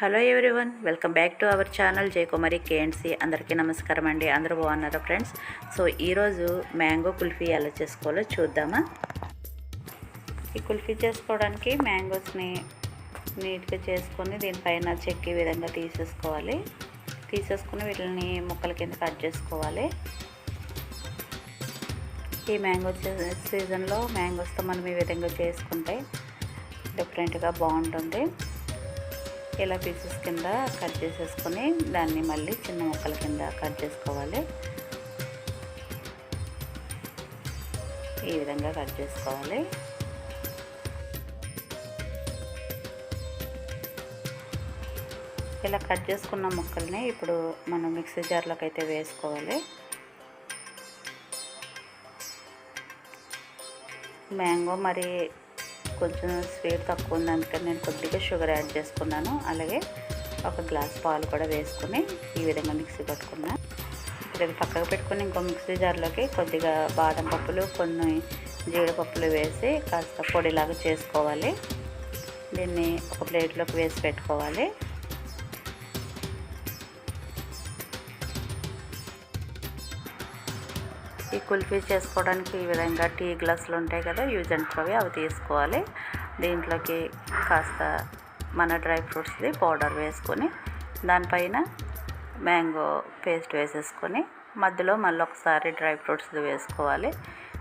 Hello everyone welcome back to our channel Jayakumari KNC అందరికీ నమస్కారం అండి. అందరూ బాగున్నారా ఫ్రెండ్స్? సో ఈరోజు మ్యాంగో కుల్ఫీ ఎలా చేసుకోవాలో చూద్దామా? ఈ కుల్ఫీ చేసుకోవడానికి మ్యాంగోస్ని నీట్గా చేసుకొని దీనిపైన చెక్కి విధంగా తీసేసుకోవాలి. తీసేసుకుని వీటిని ముక్కల కింద కట్ చేసుకోవాలి. ఈ మ్యాంగో సీజన్లో మ్యాంగోస్తో మనం ఈ విధంగా చేసుకుంటే డిఫరెంట్గా బాగుంటుంది. ఇలా పీసెస్ కింద కట్ చేసేసుకొని దాన్ని మళ్ళీ చిన్న ముక్కల కింద కట్ చేసుకోవాలి. ఈ విధంగా కట్ చేసుకోవాలి. ఇలా కట్ చేసుకున్న ముక్కల్ని ఇప్పుడు మనం మిక్సీ జార్లోకి అయితే వేసుకోవాలి. మ్యాంగో మరి కొంచెం స్వీట్ తక్కువ ఉంది అందుకని నేను కొద్దిగా షుగర్ యాడ్ చేసుకున్నాను. అలాగే ఒక గ్లాస్ పాలు కూడా వేసుకుని ఈ విధంగా మిక్సీ పట్టుకున్నాను ఇప్పుడు పక్కకు పెట్టుకుని ఇంకో మిక్సీ జార్లోకి కొద్దిగా బాదం పప్పులు కొన్ని జీడిపప్పులు వేసి కాస్త పొడిలాగా చేసుకోవాలి. దీన్ని ఒక ప్లేట్లోకి వేసి పెట్టుకోవాలి. ఈ కుల్ఫీ చేసుకోవడానికి ఈ విధంగా టీ గ్లాసులు ఉంటాయి కదా యూజ్ అండ్ త్రోవి అవి తీసుకోవాలి. దీంట్లోకి కాస్త మన డ్రై ఫ్రూట్స్ది పౌడర్ వేసుకొని దానిపైన మ్యాంగో పేస్ట్ వేసేసుకొని మధ్యలో మళ్ళీ ఒకసారి డ్రై ఫ్రూట్స్ది వేసుకోవాలి.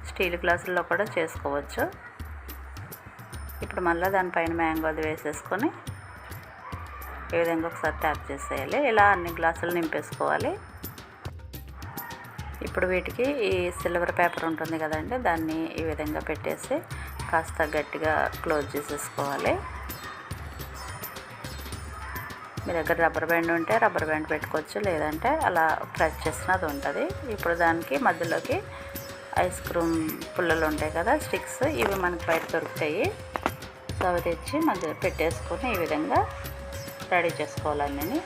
స్టీల్ గ్లాసుల్లో కూడా చేసుకోవచ్చు. ఇప్పుడు మళ్ళీ దానిపైన మ్యాంగోది వేసేసుకొని ఈ విధంగా ఒకసారి ట్యాప్ చేసేయాలి. ఇలా అన్ని గ్లాసులు నింపేసుకోవాలి. ఇప్పుడు వీటికి ఈ సిల్వర్ పేపర్ ఉంటుంది కదండి దాన్ని ఈ విధంగా పెట్టేసి కాస్త గట్టిగా క్లోజ్ చేసేసుకోవాలి. మీ దగ్గర రబ్బర్ బ్యాండ్ ఉంటే రబ్బర్ బ్యాండ్ పెట్టుకోవచ్చు లేదంటే అలా ప్రెస్ చేసినది ఉంటుంది. ఇప్పుడు దానికి మధ్యలోకి ఐస్ క్రీమ్ పుల్లలు ఉంటాయి కదా స్టిక్స్ ఇవి మనకి బయట దొరుకుతాయి. సో అవి తెచ్చి మధ్య పెట్టేసుకొని ఈ విధంగా రెడీ చేసుకోవాలన్నీ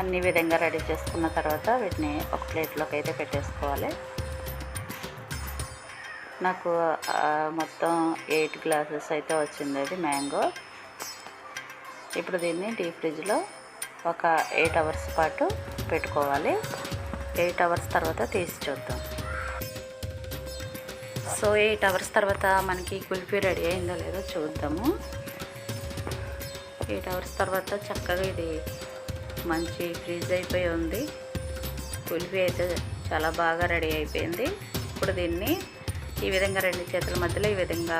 అన్నీ అన్ని విధంగా రెడీ చేసుకున్న తర్వాత వీటిని ఒక ప్లేట్లోకి అయితే పెట్టేసుకోవాలి. నాకు మొత్తం ఎయిట్ గ్లాసెస్ అయితే వచ్చింది అది మ్యాంగో. ఇప్పుడు దీన్ని డీప్ ఫ్రిడ్జ్లో ఒక ఎయిట్ అవర్స్ పాటు పెట్టుకోవాలి. ఎయిట్ అవర్స్ తర్వాత తీసి చూద్దాం. సో ఎయిట్ అవర్స్ తర్వాత మనకి కుల్ఫీ రెడీ అయిందో లేదో చూద్దాము. ఎయిట్ అవర్స్ తర్వాత చక్కగా ఇది మంచి ఫ్రీజ్ అయిపోయి ఉంది. కుల్ఫీ అయితే చాలా బాగా రెడీ అయిపోయింది. ఇప్పుడు దీన్ని ఈ విధంగా రెండు చేతుల మధ్యలో ఈ విధంగా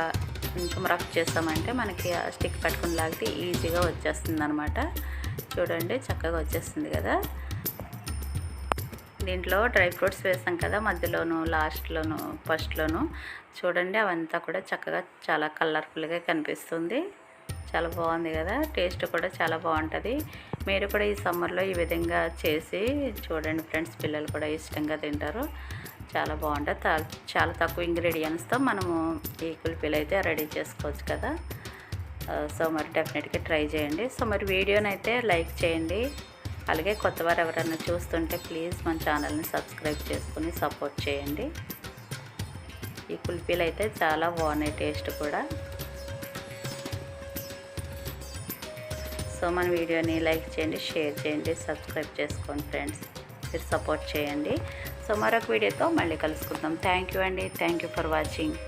కొంచెం రఫ్ చేస్తామంటే మనకి ఆ స్టిక్ పట్టుకుని లాగితే ఈజీగా వచ్చేస్తుంది అనమాట చూడండి చక్కగా వచ్చేస్తుంది కదా. దీంట్లో డ్రై ఫ్రూట్స్ వేసాం కదా మధ్యలోను లాస్ట్లోను ఫస్ట్లోను. చూడండి అవంతా కూడా చక్కగా చాలా కలర్ఫుల్గా కనిపిస్తుంది. చాలా బాగుంది కదా టేస్ట్ కూడా చాలా బాగుంటుంది. మీరు కూడా ఈ సమ్మర్లో ఈ విధంగా చేసి చూడండి ఫ్రెండ్స్ పిల్లలు కూడా ఇష్టంగా తింటారు. చాలా బాగుంటుంది. చాలా తక్కువ ఇంగ్రీడియంట్స్తో మనము ఈ కుల్ఫీలు అయితే రెడీ చేసుకోవచ్చు కదా. సో మరి డెఫినెట్గా ట్రై చేయండి. సో మరి వీడియోని అయితే లైక్ చేయండి. అలాగే కొత్త వారు ఎవరైనా చూస్తుంటే ప్లీజ్ మన ఛానల్ని సబ్స్క్రైబ్ చేసుకుని సపోర్ట్ చేయండి. ఈ కుల్ఫీలు అయితే చాలా బాగున్నాయి టేస్ట్ కూడా. సో మన వీడియోని లైక్ చేయండి షేర్ చేయండి సబ్స్క్రైబ్ చేసుకోండి ఫ్రెండ్స్. మీరు సపోర్ట్ చేయండి. సో మరొక వీడియోతో మళ్ళీ కలుసుకుందాం. థ్యాంక్ యూ అండి. Thank you for watching.